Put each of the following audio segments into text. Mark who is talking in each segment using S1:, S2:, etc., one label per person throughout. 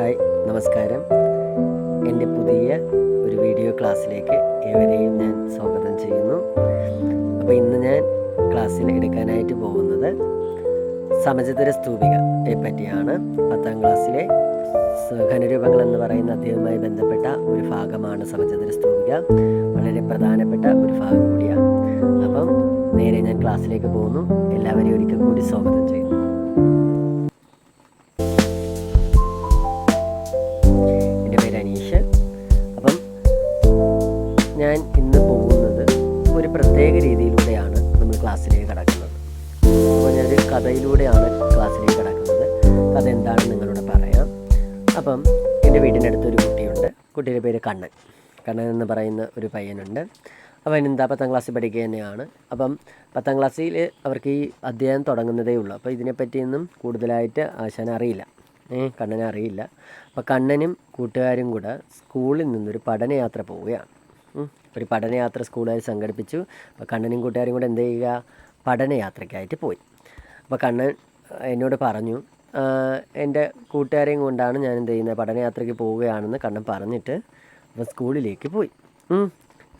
S1: Hi നമസ്കാരം. എന്റെ പുതിയ ഒരു വീഡിയോ ക്ലാസ്സിലേക്ക് ഏവരെയും ഞാൻ സ്വാഗതം ചെയ്യുന്നു. അപ്പോൾ ഇന്ന് ഞാൻ ക്ലാസ്സിൽ എടുക്കാനായിട്ട് പോകുന്നത് സമചിതര സ്തൂപികയെ പറ്റിയാണ്. പത്താം ക്ലാസ്സിലെ ഖനരൂപങ്ങൾ എന്ന് പറയുന്ന അദ്ദേഹവുമായി ബന്ധപ്പെട്ട ഒരു ഭാഗമാണ് സമചിതര സ്തൂപിക. വളരെ പ്രധാനപ്പെട്ട ഒരു ഭാഗം കൂടിയാണ്. അപ്പം നേരെ ഞാൻ ക്ലാസ്സിലേക്ക് പോകുന്നു. എല്ലാവരെയും ഒരിക്കൽ കൂടി സ്വാഗതം ചെയ്യുന്നു. ഞാനൊരു കഥയിലൂടെയാണ് ക്ലാസ്സിലേക്ക് കടക്കുന്നത്. കഥ എന്താണെന്ന് നിങ്ങളോട് പറയാം. അപ്പം എന്റെ വീടിന്റെ അടുത്തൊരു കുട്ടിയുണ്ട്. കുട്ടിയുടെ പേര് കണ്ണൻ. കണ്ണൻ എന്ന് പറയുന്ന ഒരു പയ്യനുണ്ട്. അവൻ എന്താ പത്താം ക്ലാസ്സിൽ പഠിക്കുക തന്നെയാണ്. അപ്പം പത്താം ക്ലാസ്സിൽ അവർക്ക് ഈ അധ്യായം തുടങ്ങുന്നതേ ഉള്ളൂ. അപ്പോൾ ഇതിനെപ്പറ്റിയൊന്നും കൂടുതലായിട്ട് ആശാൻ അറിയില്ല. കണ്ണനെ അറിയില്ല. അപ്പോൾ കണ്ണനും കൂട്ടുകാരും കൂടെ സ്കൂളിൽ നിന്നൊരു പഠനയാത്ര പോവുകയാണ്. ഒരു പഠനയാത്ര സ്കൂളുകാർ സംഘടിപ്പിച്ചു. അപ്പോൾ കണ്ണനും കൂട്ടുകാരും കൂടെ എന്ത് ചെയ്യുക? പഠനയാത്രയ്ക്കായിട്ട് പോയി. അപ്പോൾ കണ്ണൻ എന്നോട് പറഞ്ഞു എന്റെ കൂട്ടുകാരെയും കൊണ്ടാണ് ഞാൻ എന്ത് ചെയ്യുന്നത്? പഠനയാത്രയ്ക്ക് പോവുകയാണെന്ന് കണ്ണൻ പറഞ്ഞിട്ട് അപ്പോൾ സ്കൂളിലേക്ക് പോയി.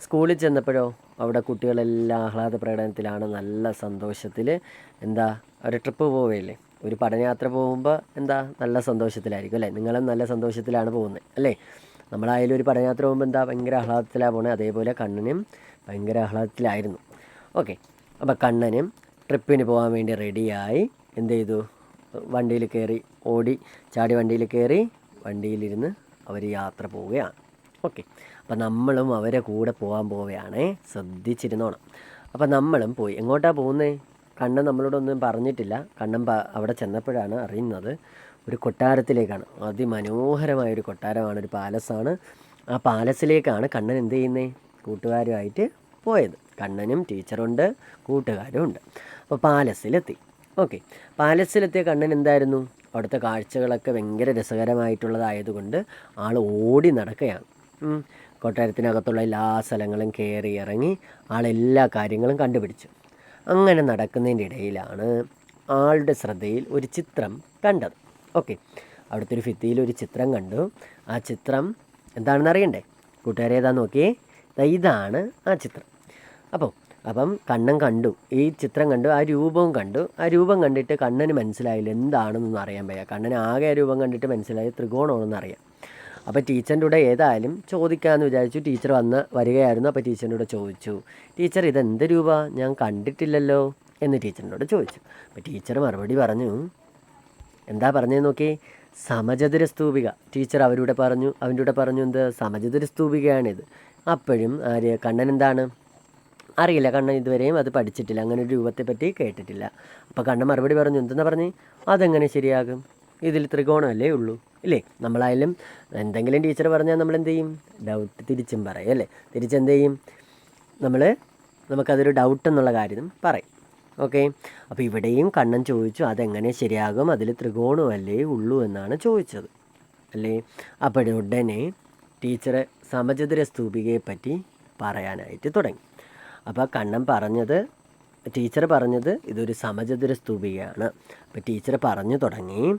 S1: സ്കൂളിൽ ചെന്നപ്പോഴോ അവിടെ കുട്ടികളെല്ലാം ആഹ്ലാദ പ്രകടനത്തിലാണ് നല്ല സന്തോഷത്തിൽ എന്താ ഒരു ട്രിപ്പ് പോവുകയല്ലേ? ഒരു പഠനയാത്ര പോകുമ്പോൾ എന്താ നല്ല സന്തോഷത്തിലായിരിക്കും അല്ലേ? നിങ്ങളും നല്ല സന്തോഷത്തിലാണ് പോകുന്നത് അല്ലേ? നമ്മളായാലും ഒരു പഠനയാത്ര പോകുമ്പോൾ എന്താ ഭയങ്കര ആഹ്ലാദത്തിലാണ് പോകുന്നത് അതേപോലെ കണ്ണനും ഭയങ്കര ആഹ്ലാദത്തിലായിരുന്നു. ഓക്കെ. അപ്പോൾ കണ്ണനും ട്രിപ്പിന് പോകാൻ വേണ്ടി റെഡിയായി. എന്ത് ചെയ്തു? വണ്ടിയിൽ കയറി ഓടി ചാടി വണ്ടിയിൽ കയറി വണ്ടിയിലിരുന്ന് അവർ യാത്ര പോവുകയാണ്. ഓക്കെ. അപ്പം നമ്മളും അവരെ കൂടെ പോകാൻ പോവുകയാണേ. ശ്രദ്ധിച്ചിരുന്നോണം. അപ്പം നമ്മളും പോയി. എങ്ങോട്ടാണ് പോകുന്നത് കണ്ണൻ നമ്മളോടൊന്നും പറഞ്ഞിട്ടില്ല. കണ്ണൻ അവിടെ ചെന്നപ്പോഴാണ് അറിയുന്നത് ഒരു കൊട്ടാരത്തിലേക്കാണ്. അതിമനോഹരമായ ഒരു കൊട്ടാരമാണ് ഒരു പാലസാണ് ആ പാലസിലേക്കാണ് കണ്ണൻ എന്ത് ചെയ്യുന്നത് കൂട്ടുകാരുമായിട്ട് പോയത്. കണ്ണനും ടീച്ചറുണ്ട് കൂട്ടുകാരും ഉണ്ട്. അപ്പോൾ പാലസിലെത്തി ഓക്കെ. പാലസിലെത്തിയ കണ്ണൻ എന്തായിരുന്നു? അവിടുത്തെ കാഴ്ചകളൊക്കെ ഭയങ്കര രസകരമായിട്ടുള്ളതായതുകൊണ്ട് ആൾ ഓടി നടക്കുകയാണ്. കൊട്ടാരത്തിനകത്തുള്ള എല്ലാ സ്ഥലങ്ങളും കയറി ഇറങ്ങി ആളെല്ലാ കാര്യങ്ങളും കണ്ടുപിടിച്ചു. അങ്ങനെ നടക്കുന്നതിന്റെ ഇടയിലാണ് ആളുടെ ശ്രദ്ധയിൽ ഒരു ചിത്രം കണ്ടത്. ഓക്കെ. അവിടുത്തെ ഒരു ഭിത്തിയിൽ ഒരു ചിത്രം കണ്ടു. ആ ചിത്രം എന്താണെന്ന് അറിയണ്ടേ? കൂട്ടുകാരെ ഏതാ നോക്കിയേ? ഇതാണ് ആ ചിത്രം. അപ്പോൾ അപ്പം കണ്ണൻ കണ്ടു. ഈ ചിത്രം കണ്ടു ആ രൂപവും കണ്ടു. ആ രൂപം കണ്ടിട്ട് കണ്ണന് മനസ്സിലായില്ല എന്താണെന്നൊന്നും അറിയാൻ വയ്യ. കണ്ണന് ആകെ ആ രൂപം കണ്ടിട്ട് മനസ്സിലായി ത്രികോണമാണെന്ന് അറിയാം. അപ്പോൾ ടീച്ചറിന്റെ കൂടെ ഏതായാലും ചോദിക്കാമെന്ന് വിചാരിച്ചു ടീച്ചർ വന്ന് വരികയായിരുന്നു. അപ്പോൾ ടീച്ചറിന്റെ കൂടെ ചോദിച്ചു ടീച്ചർ ഇതെന്ത് രൂപ? ഞാൻ കണ്ടിട്ടില്ലല്ലോ. എന്ന് ടീച്ചറിനോട് ചോദിച്ചു. അപ്പോൾ ടീച്ചർ മറുപടി പറഞ്ഞു എന്താ പറഞ്ഞത് നോക്കി? സമചതുര സ്തൂപിക ടീച്ചർ അവരുടെ പറഞ്ഞു അവന്റെ കൂടെ പറഞ്ഞു എന്ത്? സമചതുര സ്തൂപികയാണിത് അപ്പോഴും ആര് കണ്ണൻ എന്താണ്? അറിയില്ല. കണ്ണൻ ഇതുവരെയും അത് പഠിച്ചിട്ടില്ല. അങ്ങനെ ഒരു രൂപത്തെ പറ്റി കേട്ടിട്ടില്ല. അപ്പോൾ കണ്ണൻ മറുപടി പറഞ്ഞു എന്തെന്നാ പറഞ്ഞ്? അതെങ്ങനെ ശരിയാകും? ഇതിൽ ത്രികോണമല്ലേ ഉള്ളൂ ഇല്ലേ? നമ്മളായാലും എന്തെങ്കിലും ടീച്ചർ പറഞ്ഞാൽ നമ്മൾ എന്ത് ചെയ്യും? ഡൗട്ട് തിരിച്ചും പറയും അല്ലേ? തിരിച്ചെന്ത് ചെയ്യും? നമ്മൾ നമുക്കതൊരു ഡൗട്ട് എന്നുള്ള കാര്യം പറയും. ഓക്കെ അപ്പോൾ ഇവിടെയും കണ്ണൻ ചോദിച്ചു അതെങ്ങനെ ശരിയാകും? അതിൽ ത്രികോണമല്ലേ ഉള്ളൂ എന്നാണ് ചോദിച്ചത്. അല്ലേ? അപ്പോൾ ഉടനെ ടീച്ചർ സമചതുര സ്തൂപികയെ പറ്റി പറയാനായിട്ട് തുടങ്ങി. അപ്പോൾ കണ്ണൻ പറഞ്ഞത് ടീച്ചർ പറഞ്ഞത് ഇതൊരു സമചതുര സ്തൂപികയാണ്. അപ്പോൾ ടീച്ചർ പറഞ്ഞു തുടങ്ങി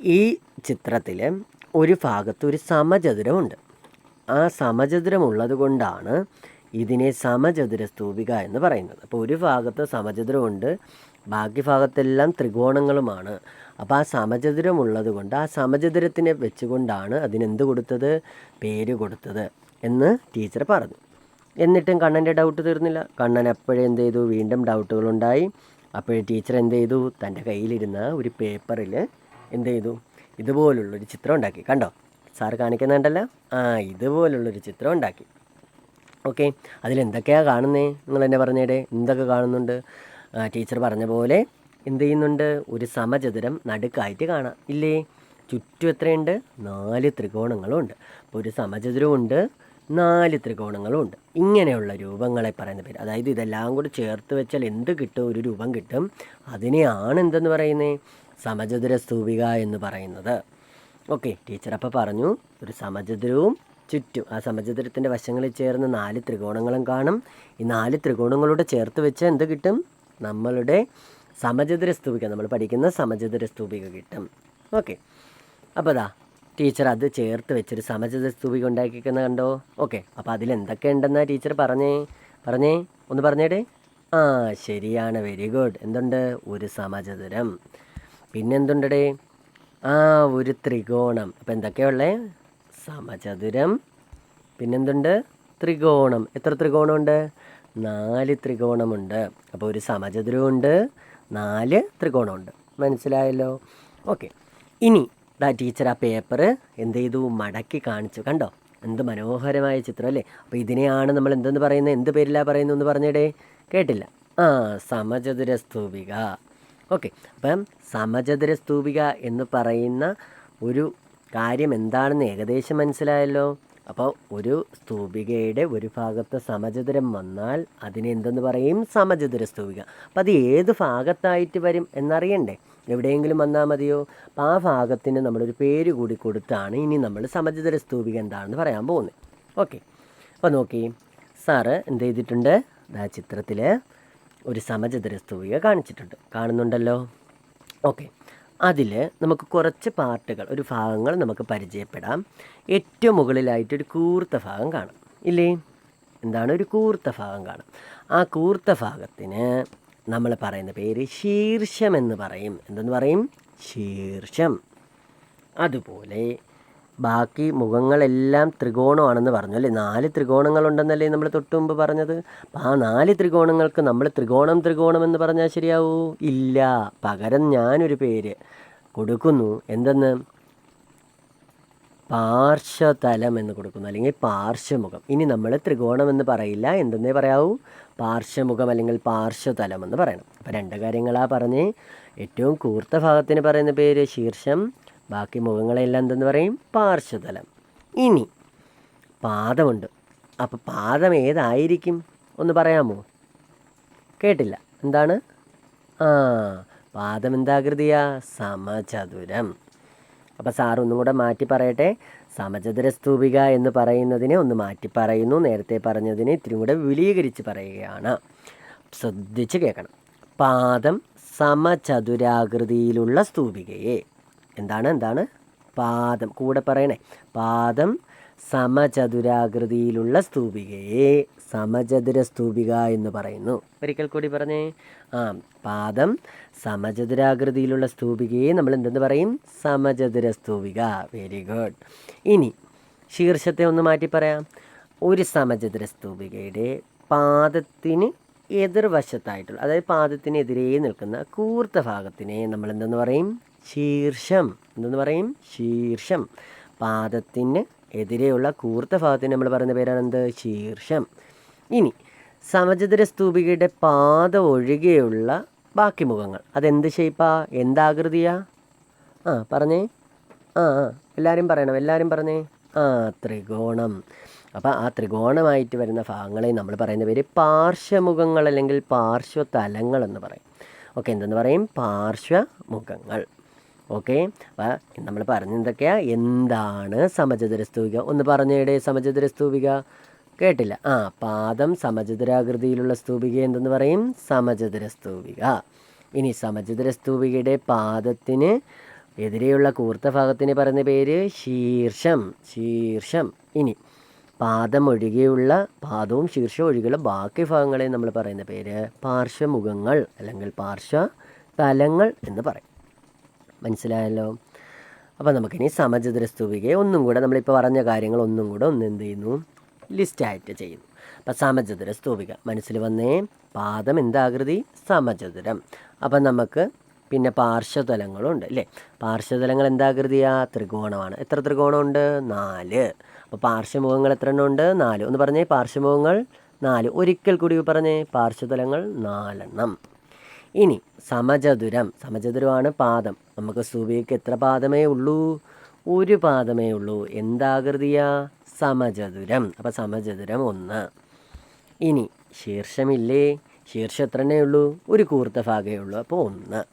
S1: ഈ ചിത്രത്തിൽ ഒരു ഭാഗത്ത് ഒരു സമചതുരമുണ്ട്. ആ സമചതുരമുള്ളത് കൊണ്ടാണ് ഇതിനെ സമചതുര സ്തൂപിക എന്ന് പറയുന്നത്. അപ്പോൾ ഒരു ഭാഗത്ത് സമചതുരമുണ്ട് ബാക്കി ഭാഗത്തെല്ലാം ത്രികോണങ്ങളുമാണ്. അപ്പോൾ ആ സമചതുരമുള്ളത് കൊണ്ട് ആ സമചതുരത്തിനെ വെച്ചുകൊണ്ടാണ് അതിനെന്ത് കൊടുത്തത്? പേര് കൊടുത്തത് എന്ന് ടീച്ചർ പറഞ്ഞു. എന്നിട്ടും കണ്ണന്റെ ഡൗട്ട് തീർന്നില്ല. കണ്ണൻ അപ്പോഴേ എന്ത് ചെയ്തു? വീണ്ടും ഡൗട്ടുകളുണ്ടായി അപ്പോഴേ ടീച്ചർ എന്ത് ചെയ്തു? തന്റെ കയ്യിലിരുന്ന ഒരു പേപ്പറിൽ എന്ത് ചെയ്തു? ഇതുപോലുള്ളൊരു ചിത്രം ഉണ്ടാക്കി. കണ്ടോ? സാർ കാണിക്കുന്നുണ്ടല്ലോ? ആ ഇതുപോലുള്ളൊരു ചിത്രം ഉണ്ടാക്കി. ഓക്കെ അതിലെന്തൊക്കെയാണ് കാണുന്നത് നിങ്ങൾ എന്നെ പറഞ്ഞേടെ. എന്തൊക്കെ കാണുന്നുണ്ട്? ടീച്ചർ പറഞ്ഞ പോലെ എന്ത് ചെയ്യുന്നുണ്ട്? ഒരു സമചതുരം നടുക്കായിട്ട് കാണാം. ഇല്ലേ? ചുറ്റും എത്രയുണ്ട്? നാല് ത്രികോണങ്ങളും ഉണ്ട് അപ്പോൾ ഒരു സമചതുരമുണ്ട്. നാല് ത്രികോണങ്ങളും ഉണ്ട് ഇങ്ങനെയുള്ള രൂപങ്ങളെ പറയുന്ന പേര്. അതായത് ഇതെല്ലാം കൂടി ചേർത്ത് വെച്ചാൽ എന്ത് കിട്ടും? ഒരു രൂപം കിട്ടും. അതിനെയാണ് എന്തെന്ന് പറയുന്നത് സമചതുര സ്തൂപിക എന്ന് പറയുന്നത്. ഓക്കെ ടീച്ചർ അപ്പോൾ പറഞ്ഞു ഒരു സമചതുരവും ചുറ്റും ആ സമചതുരത്തിന്റെ വശങ്ങളിൽ ചേർന്ന് നാല് ത്രികോണങ്ങളും കാണും. ഈ നാല് ത്രികോണങ്ങളോട് ചേർത്ത് വെച്ചാൽ എന്ത് കിട്ടും? നമ്മളുടെ സമചതുര സ്തൂപിക നമ്മൾ പഠിക്കുന്ന സമചതുര സ്തൂപിക കിട്ടും. ഓക്കെ അപ്പോൾ ദാ ടീച്ചർ അത് ചേർത്ത് വെച്ചൊരു സമചത സ്തൂപിക ഉണ്ടാക്കിക്കുന്ന കണ്ടോ? ഓക്കെ അപ്പോൾ അതിലെന്തൊക്കെ ഉണ്ടെന്നാ ടീച്ചർ പറഞ്ഞേ? പറഞ്ഞേ ഒന്ന് പറഞ്ഞേടേ. ആ ശരിയാണ് വെരി ഗുഡ് എന്തുണ്ട്? ഒരു സമചതുരം. പിന്നെന്തുണ്ടടേ? ആ ഒരു ത്രികോണം. അപ്പം എന്തൊക്കെയുള്ളേ സമചതുരം. പിന്നെന്തുണ്ട്? ത്രികോണം. എത്ര ത്രികോണമുണ്ട്? നാല് ത്രികോണമുണ്ട്. അപ്പോൾ ഒരു സമചതുരമുണ്ട് നാല് ത്രികോണമുണ്ട്. മനസ്സിലായല്ലോ? ഓക്കെ ഇനി ദാ ടീച്ചർ ആ പേപ്പർ എന്ത് ചെയ്തു മടക്കി കാണിച്ചു. കണ്ടോ? എന്ത് മനോഹരമായ ചിത്രം അല്ലേ അപ്പോൾ ഇതിനെയാണ് നമ്മൾ എന്തെന്ന് പറയുന്നത്? എന്ത് പേരിലാണ് പറയുന്നത് എന്ന് പറഞ്ഞിടേ? കേട്ടില്ല. ആ സമചതുര സ്തൂപിക. ഓക്കെ. അപ്പം സമചതുര സ്തൂപിക എന്ന് പറയുന്ന ഒരു കാര്യം എന്താണെന്ന് ഏകദേശം മനസ്സിലായല്ലോ? അപ്പോൾ ഒരു സ്തൂപികയുടെ ഒരു ഭാഗത്ത് സമചതുരം വന്നാൽ അതിനെന്തെന്ന് പറയും? സമചതുര സ്തൂപിക. അപ്പോൾ അത് ഏത് ഭാഗത്തായിട്ട് വരും എന്നറിയണ്ടേ? എവിടെയെങ്കിലും വന്നാൽ മതിയോ? അപ്പോൾ ആ ഭാഗത്തിന് നമ്മളൊരു പേര് കൂടി കൊടുത്താണ് ഇനി നമ്മൾ സമചിതര സ്തൂപിക എന്താണെന്ന് പറയാൻ പോകുന്നത്. ഓക്കെ. അപ്പോൾ നോക്കി. സാറ് എന്ത് ചെയ്തിട്ടുണ്ട്? ആ ചിത്രത്തിൽ ഒരു സമചിതര സ്തൂപിക കാണിച്ചിട്ടുണ്ട്. കാണുന്നുണ്ടല്ലോ? ഓക്കെ. അതിൽ നമുക്ക് കുറച്ച് പാർട്ടുകൾ ഒരു ഭാഗങ്ങൾ നമുക്ക് പരിചയപ്പെടാം. ഏറ്റവും മുകളിലായിട്ട് ഒരു കൂർത്ത ഭാഗം കാണാം. ഇല്ലേ? എന്താണ് ഒരു കൂർത്ത ഭാഗം കാണാം. ആ കൂർത്ത ഭാഗത്തിന് നമ്മൾ പറയുന്ന പേര് ശീർഷം എന്ന് പറയും. എന്തെന്ന് പറയും? ശീർഷം. അതുപോലെ ബാക്കി മുഖങ്ങളെല്ലാം ത്രികോണമാണെന്ന് പറഞ്ഞു അല്ലേ? നാല് ത്രികോണങ്ങളുണ്ടെന്നല്ലേ നമ്മൾ തൊട്ട് മുമ്പ് പറഞ്ഞത്? അപ്പം ആ നാല് ത്രികോണങ്ങൾക്ക് നമ്മൾ ത്രികോണം ത്രികോണം എന്ന് പറഞ്ഞാൽ ശരിയാവൂ? ഇല്ല. പകരം ഞാനൊരു പേര് കൊടുക്കുന്നു. എന്തെന്ന്? പാർശ്വതലം എന്ന് കൊടുക്കുന്നു അല്ലെങ്കിൽ പാർശ്വമുഖം. ഇനി നമ്മൾ ത്രികോണം എന്ന് പറയില്ല. എന്തെന്നേ പറയാവൂ? പാർശ്വമുഖം അല്ലെങ്കിൽ പാർശ്വതലം എന്ന് പറയണം. അപ്പോൾ രണ്ട് കാര്യങ്ങളാണ് പറഞ്ഞ്. ഏറ്റവും കൂർത്ത ഭാഗത്തിന് പറയുന്ന പേര് ശീർഷം ബാക്കി മുഖങ്ങളെല്ലാം എന്തെന്ന് പറയും? പാർശ്വതലം. ഇനി പാദമുണ്ട്. അപ്പോൾ പാദം ഏതായിരിക്കും? ഒന്ന് പറയാമോ? കേട്ടില്ല. എന്താണ്? ആ പാദം എന്താകൃതിയാ? സമചതുരം. അപ്പോൾ സാർ ഒന്നും കൂടെ മാറ്റി പറയട്ടെ? സമചതുര സ്തൂപിക എന്ന് പറയുന്നതിനെ ഒന്ന് മാറ്റി പറയുന്നു. നേരത്തെ പറഞ്ഞതിനെ ഇത്തിരി കൂടെ വിപുലീകരിച്ച് പറയുകയാണ്. ശ്രദ്ധിച്ച് കേൾക്കണം. പാദം സമചതുരാകൃതിയിലുള്ള സ്തൂപികയെ. എന്താണ്? എന്താണ്? പാദം. കൂടെ പറയണേ. പാദം സമചതുരാകൃതിയിലുള്ള സ്തൂപികയെ സമചതുര സ്തൂപിക എന്ന് പറയുന്നു. ഒരിക്കൽ കൂടി പറഞ്ഞേ. ആ പാദം സമചതുരാകൃതിയിലുള്ള സ്തൂപികയെ നമ്മൾ എന്തെന്ന് പറയും? സമചതുര സ്തൂപിക. വെരി ഗുഡ് ഇനി ശീർഷത്തെ ഒന്ന് മാറ്റി പറയാം. ഒരു സമചതുര സ്തൂപികയുടെ പാദത്തിന് എതിർവശത്തായിട്ടുള്ള അതായത് പാദത്തിനെതിരെ നിൽക്കുന്ന കൂർത്ത ഭാഗത്തിനെ നമ്മൾ എന്തെന്ന് പറയും? ശീർഷം. എന്തെന്ന് പറയും? ശീർഷം. പാദത്തിന് എതിരെയുള്ള കൂർത്ത ഭാഗത്തിന് നമ്മൾ പറയുന്ന പേരാണ് എന്ത് ശീർഷം. ഇനി സമചതുര സ്തൂപികയുടെ പാത ഒഴികെയുള്ള ബാക്കി മുഖങ്ങൾ. അതെന്ത് ഷേപ്പാ എന്താകൃതിയാ ആ പറഞ്ഞേ. ആ ആ. എല്ലാവരും പറയണം. എല്ലാവരും പറഞ്ഞേ. ആ ത്രികോണം. അപ്പോൾ ആ ത്രികോണമായിട്ട് വരുന്ന ഭാഗങ്ങളെ നമ്മൾ പറയുന്ന പേര് പാർശ്വമുഖങ്ങൾ അല്ലെങ്കിൽ പാർശ്വതലങ്ങൾ എന്ന് പറയും. ഓക്കെ എന്തെന്ന് പറയും? പാർശ്വമുഖങ്ങൾ. ഓക്കെ? അപ്പം നമ്മൾ പറഞ്ഞെന്തൊക്കെയാ? എന്താണ് സമചതുരസ്തൂപിക ഒന്ന് പറഞ്ഞേടെ സമചതുരസ്തൂപിക കേട്ടില്ല. ആ പാദം സമചതുരാകൃതിയിലുള്ള സ്തൂപിക എന്തെന്ന് പറയും? സമചതുരസ്തൂപിക ഇനി സമചതുരസ്തൂപികയുടെ പാദത്തിന് എതിരെയുള്ള കൂർത്ത ഭാഗത്തിന് പറയുന്ന പേര് ശീർഷം. ശീർഷം. ഇനി പാദം ഒഴികെയുള്ള പാദവും ശീർഷവും ഒഴികെയുള്ള ബാക്കി ഭാഗങ്ങളെ നമ്മൾ പറയുന്ന പേര് പാർശ്വമുഖങ്ങൾ അല്ലെങ്കിൽ പാർശ്വ തലങ്ങൾ എന്ന് പറയും. മനസ്സിലായല്ലോ? അപ്പോൾ നമുക്കിനി സമചതുര സ്തൂപികയെ ഒന്നും കൂടെ നമ്മളിപ്പോൾ പറഞ്ഞ കാര്യങ്ങൾ ഒന്നും കൂടെ ഒന്ന് എന്ത് ചെയ്യുന്നു? ലിസ്റ്റായിട്ട് ചെയ്യുന്നു. അപ്പം സമചതുര സ്തൂപിക മനസ്സിൽ വന്നേ പാദം എന്താകൃതി? സമചതുരം. അപ്പം നമുക്ക് പിന്നെ പാർശ്വതലങ്ങളുണ്ട് അല്ലേ? പാർശ്വതലങ്ങൾ എന്താകൃതിയാ? ത്രികോണമാണ്. എത്ര ത്രികോണമുണ്ട്? നാല്. അപ്പോൾ പാർശ്വമുഖങ്ങൾ എത്ര എണ്ണം ഉണ്ട്? നാല്. ഒന്ന് പറഞ്ഞേ പാർശ്വമുഖങ്ങൾ നാല്. ഒരിക്കൽ കൂടി പറഞ്ഞേ പാർശ്വതലങ്ങൾ നാലെണ്ണം. ഇനി സമചതുരം. സമചതുരമാണ് പാദം. നമുക്ക് സ്തൂപിക്ക് എത്ര പാദമേ ഉള്ളൂ? ഒരു പാദമേ ഉള്ളൂ. എന്താകൃതിയാ? സമചതുരം. അപ്പോൾ സമചതുരം ഒന്ന്. ഇനി ശീർഷമില്ലേ? ശീർഷം എത്രണ്ണേ ഉള്ളൂ? ഒരു കൂർത്ത ഭാഗമേ ഉള്ളൂ. അപ്പോൾ ഒന്ന്.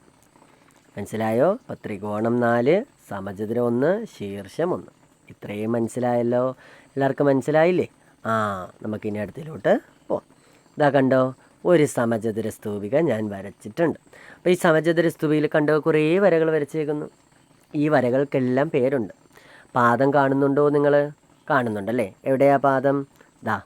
S1: മനസ്സിലായോ? അപ്പോൾ ത്രികോണം നാല് സമചതുരം ഒന്ന് ശീർഷം ഒന്ന്. ഇത്രയും മനസ്സിലായല്ലോ. എല്ലാവർക്കും മനസ്സിലായില്ലേ? ആ നമുക്കിനി അടുത്തിലോട്ട് പോവാം. ഇതാ കണ്ടോ? ഒരു സമചതുര സ്തൂപിക ഞാൻ വരച്ചിട്ടുണ്ട്. അപ്പോൾ ഈ സമചതുര സ്തൂപിയിൽ കണ്ട കുറേ വരകൾ വരച്ചേക്കുന്നു. ഈ വരകൾക്കെല്ലാം പേരുണ്ട്. പാദം കാണുന്നുണ്ടോ നിങ്ങൾ കാണുന്നുണ്ടല്ലേ? എവിടെയാ പാദം? ദാ.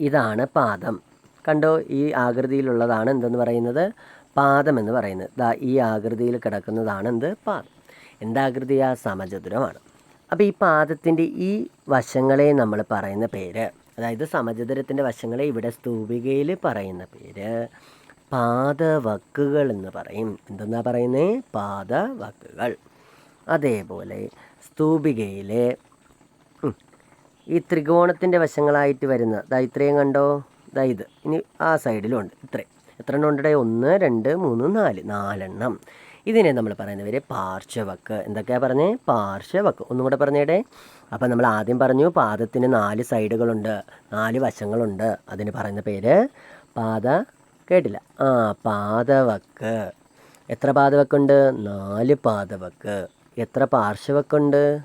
S1: ഇതാണ് പാദം. കണ്ടോ? ഈ ആകൃതിയിലുള്ളതാണ് എന്തെന്ന് പറയുന്നത്? പാദം എന്ന് പറയുന്നത്. ദാ ഈ ആകൃതിയിൽ കിടക്കുന്നതാണ് എന്ത്? പാദം. എന്താകൃതി ആ സമചതുരമാണ്. അപ്പോൾ ഈ പാദത്തിന്റെ ഈ വശങ്ങളെ നമ്മൾ പറയുന്ന പേര് അതായത് സമചതുരത്തിന്റെ വശങ്ങളെ ഇവിടെ സ്തൂപികയിൽ പറയുന്ന പേര് പാദവക്കുകൾ എന്ന് പറയും. എന്തെന്നാ പറയുന്നത് പാദവക്കുകൾ. അതേപോലെ സ്തൂപികയിലെ ഈ ത്രികോണത്തിന്റെ വശങ്ങളായിട്ട് വരുന്ന ദാ ഇത്രയും കണ്ടോ? ദാ ഇത്. ഇനി ആ സൈഡിലുണ്ട് ഇത്രയും. എത്ര എണ്ണം ഉണ്ടേ ഒന്ന് രണ്ട് മൂന്ന് നാല്. നാലെണ്ണം. ഇതിനെ നമ്മൾ പറയുന്നവരെ പാർശ്വവക്ക്. എന്തൊക്കെയാ പറഞ്ഞേ? പാർശ്വവക്ക്. ഒന്നും കൂടെ പറഞ്ഞേടേ. അപ്പം നമ്മൾ ആദ്യം പറഞ്ഞു പാദത്തിന് നാല് സൈഡുകളുണ്ട് നാല് വശങ്ങളുണ്ട്. അതിന് പറയുന്ന പേര് പാത കേട്ടില്ല. ആ പാദവക്ക്. എത്ര പാദവക്കുണ്ട്? നാല് പാദവക്ക്. എത്ര പാർശ്വവക്കുണ്ട്?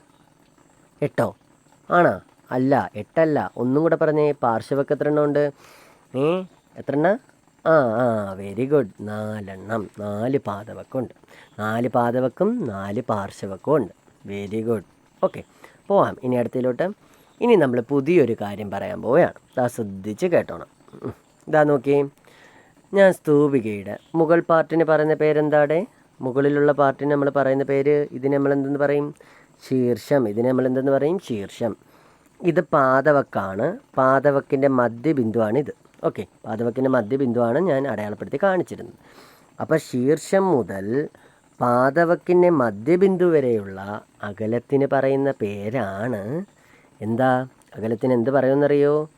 S1: എട്ടോ? ആണോ? അല്ല എട്ടല്ല. ഒന്നും കൂടെ പറഞ്ഞേ പാർശ്വവക്ക് എത്ര എണ്ണം ഉണ്ട്? ഏ എത്ര എണ്ണ? ആ ആ വെരി ഗുഡ് നാലെണ്ണം. നാല് പാദവക്കുണ്ട്. നാല് പാദവക്കും നാല് പാർശ്വവക്കും ഉണ്ട്. വെരി ഗുഡ് ഓക്കെ പോവാം. ഇനി അടുത്തതിലോട്ട്. ഇനി നമ്മൾ പുതിയൊരു കാര്യം പറയാൻ പോവുകയാണ്. ഇതാ ശ്രദ്ധിച്ച് കേട്ടോണം. ഇതാ നോക്കിയേ ഞാൻ സ്തൂപികയുടെ മുഗൾ പാർട്ടിന് പറയുന്ന പേരെന്താടെ മുകളിലുള്ള പാർട്ടിന് നമ്മൾ പറയുന്ന പേര് ഇതിന് നമ്മൾ എന്തെന്ന് പറയും? ശീർഷം. ഇതിന് നമ്മൾ എന്തെന്ന് പറയും? ശീർഷം. ഇത് പാതവക്കാണ് പാതവക്കിന്റെ മധ്യബിന്ദുവാണ് ഇത് ഓക്കെ പാദവക്കിന്റെ മധ്യബിന്ദുവാണ് ഞാൻ അടയാളപ്പെടുത്തി കാണിച്ചിരുന്നത്. അപ്പോൾ ശീർഷം മുതൽ പാദവക്കിന്റെ മധ്യബിന്ദു വരെയുള്ള അകലത്തിന് പറയുന്ന പേരാണ് എന്താ? അകലത്തിന് എന്ത് പറയുമെന്നറിയോ.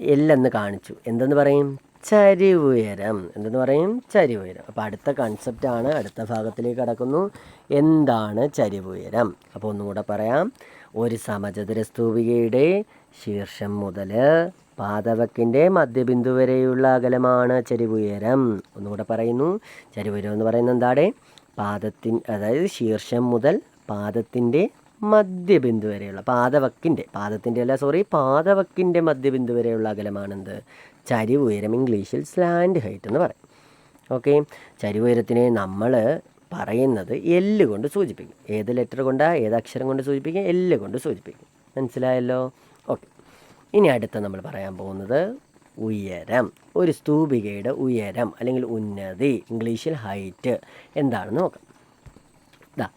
S1: എല്ലെന്ന് കാണിച്ചു. എന്തെന്ന് പറയും? ചരിവുയരം. എന്തെന്ന് പറയും? ചരിവുയരം. അപ്പോൾ അടുത്ത കൺസെപ്റ്റാണ് അടുത്ത ഭാഗത്തിലേക്ക് കടക്കുന്നു. എന്താണ് ചരിവുയരം? അപ്പോൾ ഒന്നുകൂടെ പറയാം. ഒരു സമചതുര സ്തൂപികയുടെ ശീർഷം മുതൽ പാദവക്കിന്റെ മധ്യബിന്ദു വരെയുള്ള അകലമാണ് ചരിവുയരം. ഒന്നുകൂടെ പറയുന്നു. ചരിവുയരം എന്ന് പറയുന്നത് എന്താണ് പാദത്തിൻ അതായത് ശീർഷം മുതൽ പാദത്തിന്റെ മധ്യബിന്ദു വരെയുള്ള പാദവക്കിന്റെ പാദത്തിന്റെ അല്ല സോറി പാദവക്കിന്റെ മധ്യബിന്ദു വരെയുള്ള അകലമാണെന്ത്? ചരിവ് ഉയരം ഇംഗ്ലീഷിൽ സ്ലാൻഡ് ഹൈറ്റ് എന്ന് പറയും. ഓക്കെ? ചരിവ് ഉയരത്തിനെ നമ്മൾ പറയുന്നത് എല്ല് കൊണ്ട് സൂചിപ്പിക്കും. ഏത് ലെറ്റർ കൊണ്ടാണ് ഏത് അക്ഷരം കൊണ്ട് സൂചിപ്പിക്കും? എല്ല് കൊണ്ട് സൂചിപ്പിക്കും. മനസ്സിലായല്ലോ? ഓക്കെ. ഇനി അടുത്ത നമ്മൾ പറയാൻ പോകുന്നത് ഉയരം. ഒരു സ്തൂപികയുടെ ഉയരം അല്ലെങ്കിൽ ഉന്നതി ഇംഗ്ലീഷിൽ ഹൈറ്റ് എന്താണെന്ന് നോക്കാം. ദാ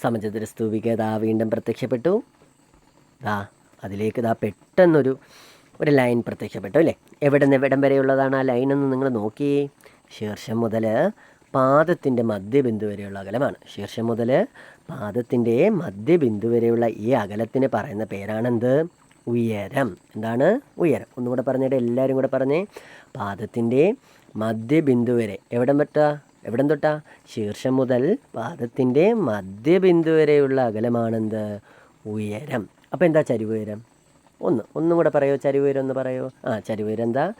S1: സമചതുര സ്തൂപിക ദാ വീണ്ടും പ്രത്യക്ഷപ്പെട്ടു. ദാ അതിലേക്ക് ദാ പെട്ടെന്നൊരു ഒരു ലൈൻ പ്രത്യക്ഷപ്പെട്ടു അല്ലേ? എവിടെ നിന്ന് എവിടം വരെയുള്ളതാണ് ആ ലൈൻ എന്ന് നിങ്ങൾ നോക്കി. ശീർഷം മുതൽ പാദത്തിന്റെ മധ്യബിന്ദു വരെയുള്ള അകലമാണ്. ശീർഷം മുതൽ പാദത്തിന്റെ മധ്യബിന്ദു വരെയുള്ള ഈ അകലത്തിന് പറയുന്ന പേരാണെന്ത്? ഉയരം. എന്താണ്? ഉയരം. ഒന്നും കൂടെ പറഞ്ഞിട്ട് എല്ലാവരും കൂടെ പറഞ്ഞേ പാദത്തിന്റെ മധ്യബിന്ദു വരെ. എവിടം തൊട്ടാ? എവിടം തൊട്ടാ? ശീർഷം മുതൽ പാദത്തിന്റെ മധ്യബിന്ദു വരെയുള്ള അകലമാണെന്ത്? ഉയരം. അപ്പോൾ എന്താ ചരിവ് ഉയരം ഒന്ന്. ഒന്നും കൂടെ പറയോ? ഉയരം ഒന്ന് പറയോ? ആ ചരിവ് ഉയരം എന്താ?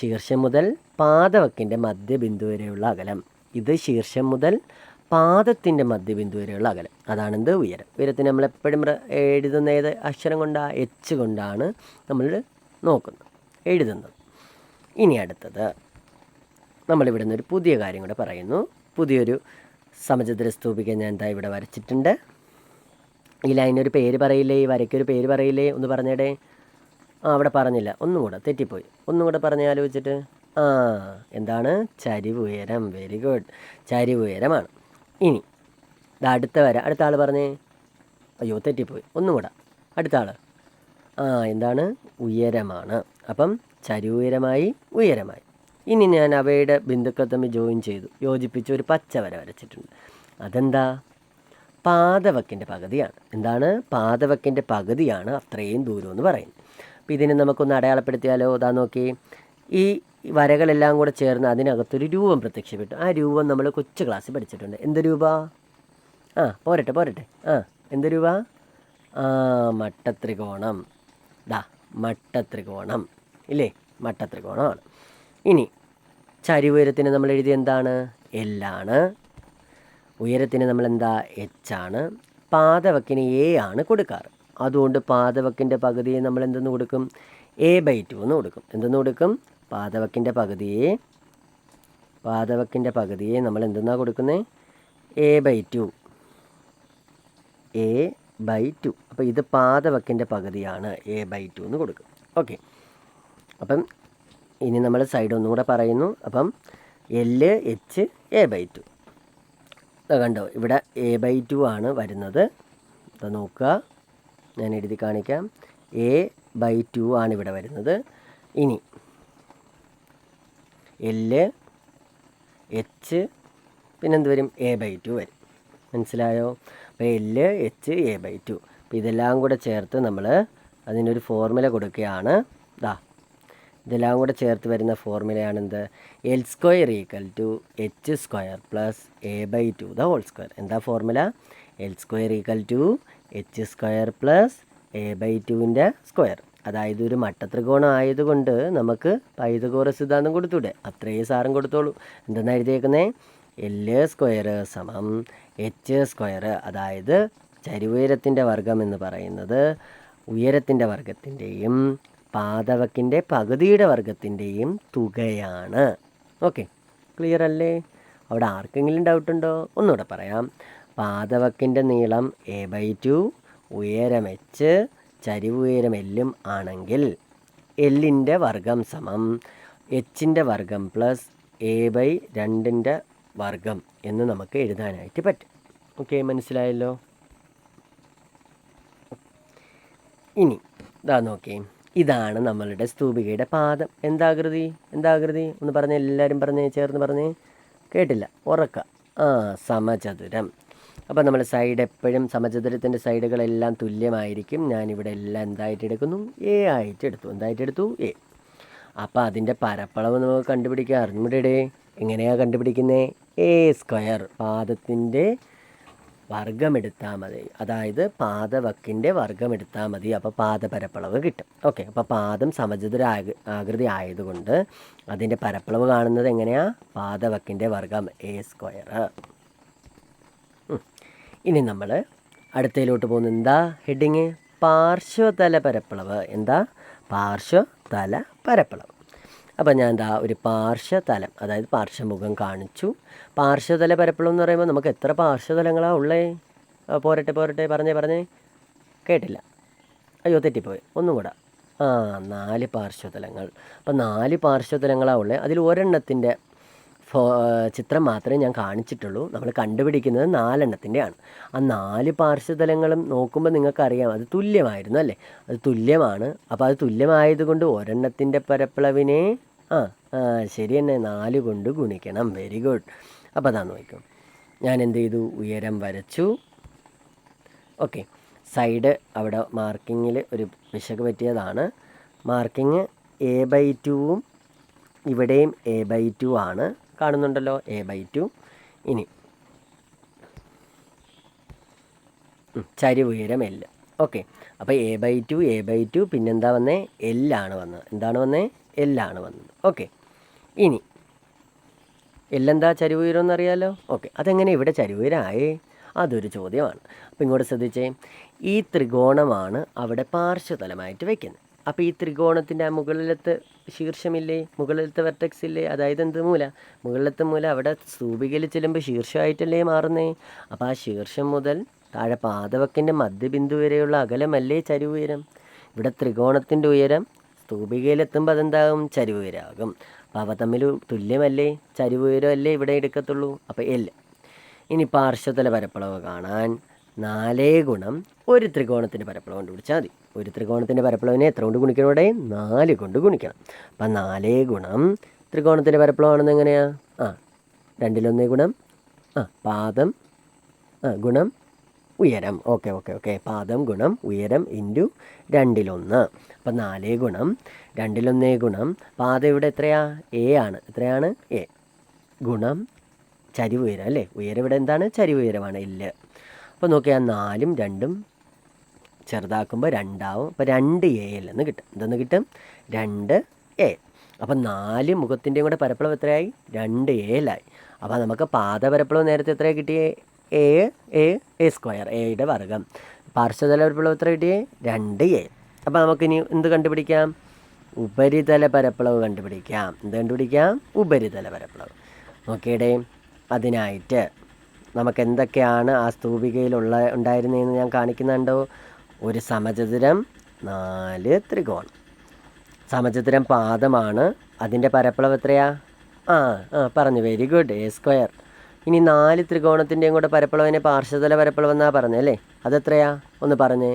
S1: ശീർഷം മുതൽ പാദവക്കിന്റെ മധ്യബിന്ദു വരെയുള്ള അകലം. ഇത് ശീർഷം മുതൽ പാദത്തിന്റെ മധ്യബിന്ദു വരെയുള്ള അകലം. അതാണെന്ത് ഉയരം. ഉയരത്തിന് നമ്മൾ എപ്പോഴും എഴുതുന്ന ഏത് അക്ഷരം കൊണ്ടാണ് എച്ച് കൊണ്ടാണ് നമ്മൾ നോക്കുന്നത്. എഴുതുന്നത്. ഇനി അടുത്തത്. നമ്മളിവിടെ നിന്ന് ഒരു പുതിയ കാര്യം കൂടെ പറയുന്നു. പുതിയൊരു സമചതുര സ്തൂപിക ഞാൻ എന്താ ഇവിടെ വരച്ചിട്ടുണ്ട്. ഈ ലൈനൊരു പേര് പറയില്ലേ? ഈ വരയ്ക്കൊരു പേര് പറയില്ലേ? ഒന്ന് പറഞ്ഞേടേ. ആ അവിടെ പറഞ്ഞില്ല. ഒന്നും കൂടെ തെറ്റിപ്പോയി. ഒന്നും കൂടെ പറഞ്ഞ് ആലോചിച്ചിട്ട്. ആ എന്താണ്? ചരിവ് ഉയരം വെരി ഗുഡ് ചരിവ് ഉയരമാണ് ഇനി. ദാ അടുത്ത വര. അടുത്ത ആൾ പറഞ്ഞേ. അയ്യോ തെറ്റിപ്പോയി. ഒന്നും കൂടെ. അടുത്ത ആൾ ആ എന്താണ്? ഉയരമാണ്. അപ്പം ചരിവ് ഉയരമായി. ഇനി ഞാൻ അവയുടെ ബിന്ദുക്കൾ തമ്മിൽ ജോയിൻ ചെയ്തു. യോജിപ്പിച്ച് ഒരു പച്ച വര വരച്ചിട്ടുണ്ട്. അതെന്താ? പാദവക്കിന്റെ പകുതിയാണ്. എന്താണ്? പാദവക്കിന്റെ പകുതിയാണ് അത്രയും ദൂരം എന്ന് പറയുന്നത്. അപ്പോൾ ഇതിനെ നമുക്കൊന്ന് അടയാളപ്പെടുത്തിയാലോ? ഇതാ നോക്കി ഈ വരകളെല്ലാം കൂടെ ചേർന്ന് അതിനകത്തൊരു രൂപം പ്രത്യക്ഷപ്പെട്ടു. ആ രൂപം നമ്മൾ കൊച്ചു ക്ലാസ്സിൽ പഠിച്ചിട്ടുണ്ട്. എന്ത് രൂപ? ആ പോരട്ടെ പോരട്ടെ. ആ എന്ത് രൂപ? ആ മട്ടത്രികോണം. ദാ മട്ടത്രികോണം. ഇല്ലേ? മട്ടത്രികോണമാണ്. ഇനി ചരിവുയരത്തിന് നമ്മൾ എഴുതി എന്താണ്? എല്ലാണ് ഉയരത്തിന് നമ്മൾ എന്താ? എച്ച് ആണ്. പാദവക്കിന് എ ആണ് കൊടുക്കാറ്. അതുകൊണ്ട് പാദവക്കിന്റെ പകുതിയെ നമ്മൾ എന്തെന്ന് കൊടുക്കും? എ ബൈ ടു എന്ന് കൊടുക്കും. എന്തെന്ന് കൊടുക്കും? പാദവക്കിന്റെ പകുതിയെ പാതവക്കിന്റെ പകുതിയെ നമ്മൾ എന്തെന്നാണ് കൊടുക്കുന്നത് a by two a by two അപ്പോൾ ഇത് പാതവക്കിന്റെ പകുതിയാണ് എ ബൈ ടു എന്ന് കൊടുക്കും. ഓക്കെ അപ്പം ഇനി നമ്മൾ സൈഡ് ഒന്നും കൂടെ പറയുന്നു. അപ്പം l h a by two കണ്ടോ ഇവിടെ എ ബൈ ടു ആണ് വരുന്നത്. ഇത് നോക്കുക. ഞാൻ എഴുതി കാണിക്കാം. എ ബൈ ടു ആണ് ഇവിടെ വരുന്നത്. ഇനി എൽ എച്ച് പിന്നെന്ത് വരും എ ബൈ ടു വരും. മനസ്സിലായോ? അപ്പോൾ l h a by two അപ്പോൾ ഇതെല്ലാം കൂടെ ചേർത്ത് നമ്മൾ അതിനൊരു ഫോർമുല കൊടുക്കുകയാണ്. ദാ ഇതെല്ലാം കൂടെ ചേർത്ത് വരുന്ന ഫോർമുലയാണെന്ത് l square equal to h square plus a by two the whole square എന്താ formula l square equal to h square plus a by ടുവിന്റെ സ്ക്വയർ അതായത് ഒരു മട്ടത്രികോണം ആയതുകൊണ്ട് നമുക്ക് പൈതകോറ സിദ്ധാന്തം കൊടുത്തൂടെ. അത്രയും സാറും കൊടുത്തോളൂ. എന്തെന്നാ എഴുതിയേക്കുന്നത് എൽ സ്ക്വയർ സമം എച്ച് സ്ക്വയർ അതായത് ചരിവുയരത്തിന്റെ വർഗം എന്ന് പറയുന്നത് ഉയരത്തിന്റെ വർഗത്തിന്റെയും പാതവക്കിന്റെ പകുതിയുടെ വർഗത്തിന്റെയും തുകയാണ്. ഓക്കെ ക്ലിയർ അല്ലേ? അവിടെ ആർക്കെങ്കിലും ഡൗട്ട് ഉണ്ടോ ഒന്നുകൂടെ പറയാം. പാതവക്കിന്റെ നീളം എ ബൈ ടു ഉയരം എച്ച് ചരിവ് ഉയരം എല്ലും ആണെങ്കിൽ എല്ലിന്റെ വർഗം സമം എച്ചിന്റെ വർഗം പ്ലസ് എ ബൈ രണ്ടിന്റെ വർഗം എന്ന് നമുക്ക് എഴുതാനായിട്ട് പറ്റും. ഓക്കെ മനസ്സിലായല്ലോ? ഇനി ഇതാ നോക്കേ. ഇതാണ് നമ്മളുടെ സ്തൂപികയുടെ പാദം. എന്താകൃതി എന്താകൃതി ഒന്ന് പറഞ്ഞേ എല്ലാവരും പറഞ്ഞേ ചേർന്ന് പറഞ്ഞേ കേട്ടില്ല. ഉറക്ക. ആ സമചതുരം. അപ്പോൾ നമ്മൾ സൈഡ് എപ്പോഴും സമചതുരത്തിന്റെ സൈഡുകളെല്ലാം തുല്യമായിരിക്കും. ഞാനിവിടെ എല്ലാം എന്തായിട്ട് എടുക്കുന്നു? എ ആയിട്ട് എടുത്തു. എന്തായിട്ട് എടുത്തു? എ അപ്പോൾ അതിന്റെ പരപ്പളവ് നമുക്ക് കണ്ടുപിടിക്കുക അറിഞ്ഞിടേ എങ്ങനെയാണ് കണ്ടുപിടിക്കുന്നത് എ സ്ക്വയർ പാദത്തിന്റെ വർഗമെടുത്താൽ മതി. അതായത് പാദവക്കിന്റെ വർഗമെടുത്താൽ മതി. അപ്പോൾ പാദപരപ്പളവ് കിട്ടും. ഓക്കെ. അപ്പോൾ പാദം സമചതുര ആകൃതി ആയതുകൊണ്ട് അതിന്റെ പരപ്പളവ് കാണുന്നത് എങ്ങനെയാണ് പാദവക്കിന്റെ വർഗം. എ സ്ക്വയർ ഇനി നമ്മൾ അടുത്തയിലോട്ട് പോകുന്ന എന്താ? ഹെഡിങ് പാർശ്വതല പരപ്പളവ്. എന്താ? പാർശ്വതല പരപ്പളവ്. അപ്പോൾ ഞാൻ എന്താ ഒരു പാർശ്വതലം അതായത് പാർശ്വമുഖം കാണിച്ചു. പാർശ്വതല പരപ്പളം എന്ന് പറയുമ്പോൾ നമുക്ക് എത്ര പാർശ്വതലങ്ങളാണ് ഉള്ളേ? പോരട്ടെ പോരട്ടെ പറഞ്ഞേ പറഞ്ഞേ. കേട്ടില്ല. അയ്യോ തെറ്റിപ്പോയി. ഒന്നും കൂടെ. ആ നാല് പാർശ്വതലങ്ങൾ. അപ്പോൾ നാല് പാർശ്വതലങ്ങളാണ് ഉള്ളത് അതിൽ ഒരെണ്ണത്തിന്റെ ചിത്രം മാത്രമേ ഞാൻ കാണിച്ചിട്ടുള്ളൂ. നമ്മൾ കണ്ടുപിടിക്കുന്നത് നാലെണ്ണത്തിന്റെയാണ്. ആ നാല് പാർശ്വതലങ്ങളും നോക്കുമ്പോൾ നിങ്ങൾക്കറിയാം അത് തുല്യമായിരുന്നു അല്ലേ? അത് തുല്യമാണ്. അപ്പോൾ അത് തുല്യമായതുകൊണ്ട് ഒരെണ്ണത്തിന്റെ പരപ്പളവിനെ ആ ശരി തന്നെ നാല് കൊണ്ട് ഗുണിക്കണം. വെരി ഗുഡ് അപ്പോൾ അതാ നോക്കും. ഞാൻ എന്ത് ചെയ്തു? ഉയരം വരച്ചു. ഓക്കെ സൈഡ് അവിടെ മാർക്കിങ്ങിൽ ഒരു പിശക് പറ്റിയതാണ്. മാർക്കിങ് എ ബൈ ടുവും ഇവിടെയും എ ബൈ ടു ആണ്. കാണുന്നുണ്ടല്ലോ. എ ബൈ ടു ഇനി. ചരിവ് ഉയരം എൽ ഓക്കെ അപ്പോൾ a by two a by two പിന്നെന്താ വന്നേ? എല്ലാണ് വന്നത്. എന്താണ് വന്നേ? എല്ലാണ് വന്നത്. ഓക്കെ ഇനി. എല്ലെന്താ ചരിവ് ഉയരം എന്നറിയാലോ? ഓക്കെ അതെങ്ങനെ ഇവിടെ ചരിവ് ഉയരമായേ അതൊരു ചോദ്യമാണ്. അപ്പോൾ ഇങ്ങോട്ട് ശ്രദ്ധിച്ചേ. ഈ ത്രികോണമാണ് അവിടെ പാർശ്വതലമായിട്ട് വെക്കുന്നത്. അപ്പോൾ ഈ ത്രികോണത്തിന്റെ ആ മുകളിലത്തെ ശീർഷമില്ലേ? മുകളിലത്തെ വെർട്ടക്സ് ഇല്ലേ അതായത് എന്ത് മൂല? മുകളിലത്തെ മൂല അവിടെ സ്തൂപികയിൽ ചെല്ലുമ്പോൾ ശീർഷമായിട്ടല്ലേ മാറുന്നേ? അപ്പോൾ ആ ശീർഷം മുതൽ താഴെ പാദവക്കിന്റെ മധ്യബിന്ദു വരെയുള്ള അകലമല്ലേ ചരിവ് ഉയരം? ഇവിടെ ത്രികോണത്തിന്റെ ഉയരം സ്തൂപികയിലെത്തുമ്പോൾ അതെന്താകും? ചരിവ് ഉയരാകും. അപ്പോൾ അവ തമ്മിൽ തുല്യമല്ലേ? ചരിവ് ഉയരമല്ലേ ഇവിടെ എടുക്കത്തുള്ളൂ? അപ്പോൾ എൽ. ഇനി പാർശ്വതല പരപ്പളവ് കാണാൻ നാലേ ഗുണം ഒരു ത്രികോണത്തിന്റെ പരപ്പളവ് കണ്ടുപിടിച്ചാൽ മതി. ഒരു ത്രികോണത്തിന്റെ പരപ്പളവിനെ എത്ര കൊണ്ട് ഗുണിക്കണം ഇവിടെ? നാല് കൊണ്ട് ഗുണിക്കണം. അപ്പം നാലേ ഗുണം ത്രികോണത്തിന്റെ പരപ്പളവാണെന്ന് എങ്ങനെയാണ് ആ രണ്ടിലൊന്നേ ഗുണം ആ പാദം ആ ഗുണം ഉയരം. Okay okay okay. പാദം ഗുണം ഉയരം ഇന്റു രണ്ടിലൊന്ന്. അപ്പം നാലേ ഗുണം രണ്ടിലൊന്നേ ഗുണം. പാദം ഇവിടെ എത്രയാ? എ ആണ്. എത്രയാണ്? എ. ഗുണം ചരിവ് ഉയരം അല്ലേ? ഉയരം ഇവിടെ എന്താണ്? ചരിവ് ഉയരമാണ്. ഇല്ല. അപ്പോൾ നോക്കിയാൽ നാലും രണ്ടും ചെറുതാക്കുമ്പോൾ രണ്ടാവും. അപ്പോൾ രണ്ട് എ എന്ന് കിട്ടും. എന്തെന്ന് കിട്ടും? രണ്ട് എ അപ്പം നാല് മുഖത്തിന്റെയും കൂടെ പരപ്പളവ് എത്രയായി? രണ്ട് ഏലായി അപ്പോൾ നമുക്ക് പാദപരപ്പളവ് നേരത്തെ എത്രയാണ് കിട്ടിയേ? എ എ എ സ്ക്വയർ എയുടെ വർഗം. പാർശ്വതല പരപ്പളവ് എത്ര കിട്ടിയേ? രണ്ട് എ അപ്പോൾ നമുക്കിനി എന്ത് കണ്ടുപിടിക്കാം? ഉപരിതല പരപ്പളവ് കണ്ടുപിടിക്കാം. എന്ത് കണ്ടുപിടിക്കാം? ഉപരിതല പരപ്പളവ്. നോക്കിയടേ അതിനായിട്ട് നമുക്ക് എന്തൊക്കെയാണ് ആ സ്തൂപികയിലുള്ള ഉണ്ടായിരുന്നതെന്ന് ഞാൻ കാണിക്കുന്നുണ്ടോ? ഒരു സമചതുരം നാല് ത്രികോണം. സമചതുരം പാദമാണ്. അതിന്റെ പരപ്പളവ് എത്രയാ? ആ ആ പറഞ്ഞു. വെരി ഗുഡ് എ സ്ക്വയർ ഇനി നാല് ത്രികോണത്തിന്റെയും കൂടെ പരപ്പളവിനെ പാർശ്വതല പരപ്പളവ് എന്നാ പറഞ്ഞല്ലേ അതെത്രയാ? ഒന്ന് പറഞ്ഞേ.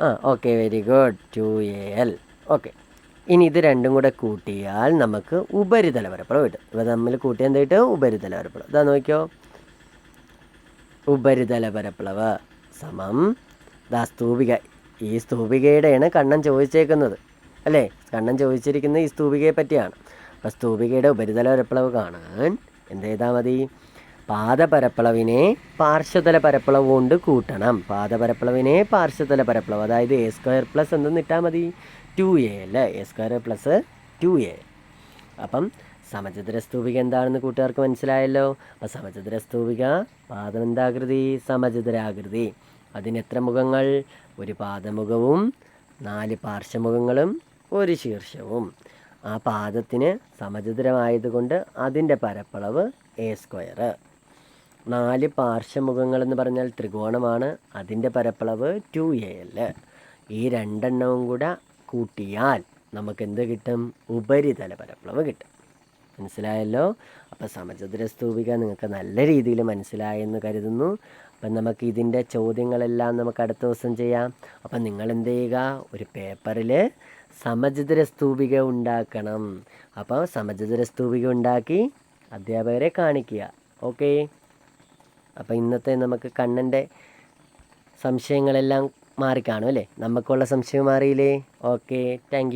S1: ആ okay very good two a l okay ഇനി ഇത് രണ്ടും കൂടെ കൂട്ടിയാൽ നമുക്ക് ഉപരിതല പരപ്പളവ് കിട്ടും. ഇവ തമ്മിൽ കൂട്ടി എന്ത് കിട്ടും? ഉപരിതല പരപ്പളവ്. ഇതാ നോക്കിയോ? ഉപരിതല പരപ്പളവ് സമം ദാ സ്തൂപിക. ഈ സ്തൂപികയുടെയാണ് കണ്ണൻ ചോദിച്ചേക്കുന്നത്. അല്ലേ? കണ്ണൻ ചോദിച്ചിരിക്കുന്നത് ഈ സ്തൂപികയെ പറ്റിയാണ്. അപ്പോൾ സ്തൂപികയുടെ ഉപരിതല പരപ്പളവ് കാണാൻ എന്ത് ചെയ്താൽ മതി? പാദപരപ്പളവിനെ പാർശ്വതല പരപ്പളവ് കൊണ്ട് കൂട്ടണം. പാദപരപ്പളവിനെ പാർശ്വതല പരപ്പളവ്. അതായത് എ സ്ക്വയർ പ്ലസ് എന്തെന്ന് ഇട്ടാൽ മതി? ടു എ അല്ലേ? A square plus two a. അപ്പം സമചതുര സ്തൂപിക എന്താണെന്ന് കൂട്ടുകാർക്ക് മനസ്സിലായല്ലോ? അപ്പം സമചതുര സ്തൂപിക പാദമെന്താകൃതി സമചതുരാകൃതി. അതിന് എത്ര മുഖങ്ങൾ? ഒരു പാദമുഖവും നാല് പാർശ്വമുഖങ്ങളും ഒരു ശീർഷവും. ആ പാദത്തിന് സമചതുരമായതുകൊണ്ട് അതിന്റെ പരപ്പളവ് എ സ്ക്വയർ നാല് പാർശ്വമുഖങ്ങൾ എന്ന് പറഞ്ഞാൽ ത്രികോണമാണ്. അതിന്റെ പരപ്പളവ് ടു എ എൽ ഈ രണ്ടെണ്ണവും കൂടെ കൂട്ടിയാൽ നമുക്ക് എന്ത് കിട്ടും? ഉപരിതല പരപ്പളവ് കിട്ടും. മനസ്സിലായല്ലോ? അപ്പോൾ സമചതുര സ്തൂപിക നിങ്ങൾക്ക് നല്ല രീതിയിൽ മനസ്സിലായെന്ന് കരുതുന്നു. അപ്പം നമുക്ക് ഇതിന്റെ ചോദ്യങ്ങളെല്ലാം നമുക്ക് അടുത്ത ദിവസം ചെയ്യാം. അപ്പം നിങ്ങൾ എന്ത് ചെയ്യുക? ഒരു പേപ്പറിൽ സമചിതര സ്തൂപിക ഉണ്ടാക്കണം. അപ്പോൾ സമചിതര സ്തൂപിക ഉണ്ടാക്കി അധ്യാപകരെ കാണിക്കുക. ഓക്കെ? അപ്പോൾ ഇന്നത്തെ നമുക്ക് കണ്ണന്റെ സംശയങ്ങളെല്ലാം മാറിക്കാണും അല്ലേ? നമുക്കുള്ള സംശയം മാറിയില്ലേ? ഓക്കെ. താങ്ക്